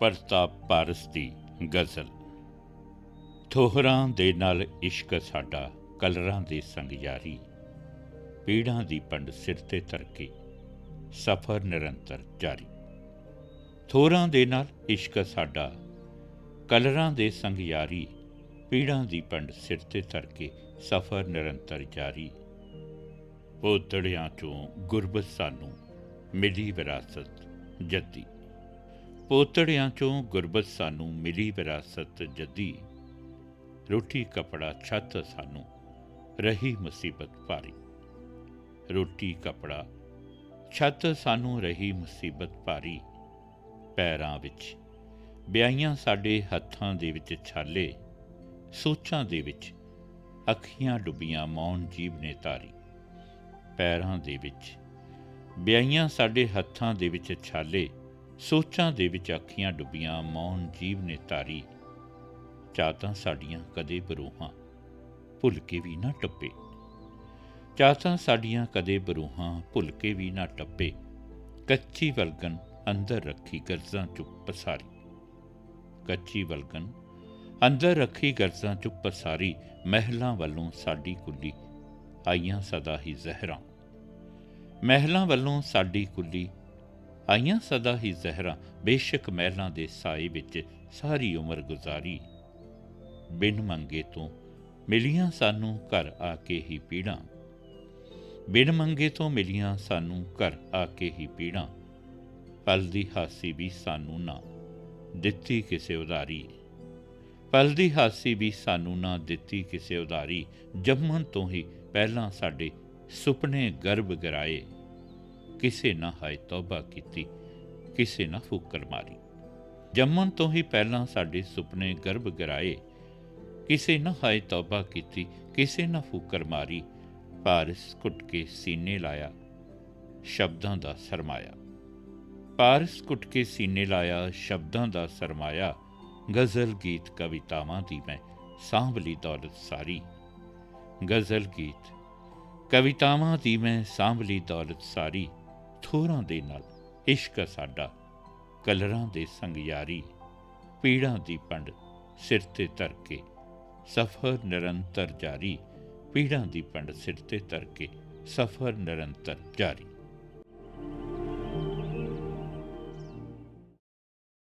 ਪ੍ਰਤਾਪ ਪਾਰਸ ਦੀ ਗਜ਼ਲ। ਥੋਹਰਾਂ ਦੇ ਨਾਲ ਇਸ਼ਕ ਸਾਡਾ, ਕਲਰਾਂ ਦੇ ਸੰਗ ਯਾਰੀ। ਪੀੜਾਂ ਦੀ ਪੰਡ ਸਿਰ ਤੇ ਧਰ ਕੇ ਸਫ਼ਰ ਨਿਰੰਤਰ ਜਾਰੀ। ਥੋਹਰਾਂ ਦੇ ਨਾਲ ਇਸ਼ਕ ਸਾਡਾ, ਕਲਰਾਂ ਦੇ ਸੰਗ ਯਾਰੀ। ਪੀੜਾਂ ਦੀ ਪੰਡ ਸਿਰ ਤੇ ਧਰ ਕੇ ਸਫ਼ਰ ਨਿਰੰਤਰ ਜਾਰੀ। ਪੋਤੜਿਆਂ ਚੋਂ ਗੁਰਬਤ ਸਾਨੂੰ ਮਿਲੀ ਵਿਰਾਸਤ ਜੱਦੀ ਪੋਤੜਿਆਂ ਚੋਂ ਗੁਰਬਤ ਸਾਨੂੰ ਮਿਲੀ ਵਿਰਾਸਤ ਜੱਦੀ। ਰੋਟੀ ਕਪੜਾ ਛੱਤ ਸਾਨੂੰ, ਰਹੀ ਮੁਸੀਬਤ ਭਾਰੀ। ਰੋਟੀ ਕਪੜਾ ਛੱਤ ਸਾਨੂੰ, ਰਹੀ ਮੁਸੀਬਤ ਭਾਰੀ। ਪੈਰਾਂ ਵਿੱਚ ਵਿਆਹੀਆਂ ਸਾਡੇ ਹੱਥਾਂ ਦੇ ਵਿੱਚ ਛਾਲੇ। ਸੋਚਾਂ ਦੇ ਵਿੱਚ, ਅੱਖੀਆਂ ਡੁੱਬੀਆਂ ਮੌਨ ਜੀਵ ਨੇ ਤਾਰੀ ਪੈਰਾਂ ਦੇ ਵਿੱਚ ਵਿਆਹੀਆਂ ਸਾਡੇ ਹੱਥਾਂ ਦੇ ਵਿੱਚ ਛਾਲੇ। ਸੋਚਾਂ ਦੇ ਵਿੱਚ ਅੱਖੀਆਂ ਡੁੱਬੀਆਂ, ਮੌਨ ਜੀਵ ਨੇ ਤਾਰੀ। ਚਾਹਤਾਂ ਸਾਡੀਆਂ ਕਦੇ ਬਰੂਹਾਂ, ਭੁੱਲ ਕੇ ਵੀ ਨਾ ਟੱਪੇ। ਚਾਹਤਾਂ ਸਾਡੀਆਂ ਕਦੇ ਬਰੂਹਾਂ, ਭੁੱਲ ਕੇ ਵੀ ਨਾ ਟੱਪੇ। ਕੱਚੀ ਵਲਗਨ ਅੰਦਰ ਰੱਖੀ ਗਰਜ਼ਾਂ ਚੁੱਪ ਪਸਾਰੀ। ਕੱਚੀ ਵਲਗਨ ਅੰਦਰ ਰੱਖੀ ਗਰਜ਼ਾਂ ਚੁੱਪ ਪਸਾਰੀ, ਮਹਿਲਾਂ ਵੱਲੋਂ ਸਾਡੀ ਕੁੱਲੀ, ਆਈਆਂ ਸਦਾ ਹੀ ਜ਼ਹਿਰਾਂ। ਮਹਿਲਾਂ ਵੱਲੋਂ ਸਾਡੀ ਕੁੱਲੀ ਆਈਆਂ ਸਦਾ ਹੀ ਜ਼ਹਿਰਾਂ, ਬੇਸ਼ੱਕ ਮਹਿਲਾਂ ਦੇ ਸਾਏ ਵਿੱਚ ਸਾਰੀ ਉਮਰ ਗੁਜ਼ਾਰੀ। ਬਿਨ ਮੰਗੇ ਤੋਂ ਮਿਲੀਆਂ ਸਾਨੂੰ ਘਰ ਆ ਕੇ ਹੀ ਪੀੜਾਂ। ਬਿਨ ਮੰਗੇ ਤੋਂ ਮਿਲੀਆਂ ਸਾਨੂੰ ਘਰ ਆ ਕੇ ਹੀ ਪੀੜਾਂ। ਪਲ ਦੀ ਹਾਸੀ ਵੀ ਸਾਨੂੰ ਨਾ ਦਿੱਤੀ ਕਿਸੇ ਉਧਾਰੀ। ਪਲ ਦੀ ਹਾਸੀ ਵੀ ਸਾਨੂੰ ਨਾ ਦਿੱਤੀ ਕਿਸੇ ਉਧਾਰੀ। ਜੰਮਣ ਤੋਂ ਹੀ ਪਹਿਲਾਂ ਸਾਡੇ ਸੁਪਨੇ ਗਰਭ ਗਰਾਏ। ਕਿਸੇ ਨਾ ਹਾਇ ਤੌਬਾ ਕੀਤੀ, ਕਿਸੇ ਨਾ ਫੂਕਰ ਮਾਰੀ। ਜੰਮਣ ਤੋਂ ਹੀ ਪਹਿਲਾਂ ਸਾਡੇ ਸੁਪਨੇ ਗਰਭ ਗਰਾਏ। ਕਿਸੇ ਨਾ ਹਾਇ ਤੌਬਾ ਕੀਤੀ, ਕਿਸੇ ਨਾ ਫੂਕਰ ਮਾਰੀ। ਪਾਰਸ ਘੁੱਟ ਕੇ ਸੀਨੇ ਲਾਇਆ, ਸ਼ਬਦਾਂ ਦਾ ਸਰਮਾਇਆ। ਪਾਰਸ ਘੁੱਟ ਕੇ ਸੀਨੇ ਲਾਇਆ, ਸ਼ਬਦਾਂ ਦਾ ਸਰਮਾਇਆ। ਗਜ਼ਲ ਗੀਤ ਕਵਿਤਾਵਾਂ ਦੀ ਮੈਂ ਸਾਂਭਲੀ ਦੌਲਤ ਸਾਰੀ। ਗਜ਼ਲ ਗੀਤ ਕਵਿਤਾਵਾਂ ਦੀ ਮੈਂ ਸਾਂਭਲੀ ਦੌਲਤ ਸਾਰੀ। ਥੋਰਾਂ ਦੇ ਨਾਲ ਇਸ਼ਕ ਸਾਡਾ, ਕਲਰਾਂ ਦੇ ਸੰਗ ਯਾਰੀ, ਪੀੜਾਂ ਦੀ ਪੰਡ ਸਿਰ ਤੇ ਧਰ ਕੇ, ਸਫ਼ਰ ਨਿਰੰਤਰ ਜਾਰੀ, ਪੀੜਾਂ ਦੀ ਪੰਡ ਸਿਰ ਤੇ ਧਰ ਕੇ, ਸਫ਼ਰ ਨਿਰੰਤਰ ਜਾਰੀ।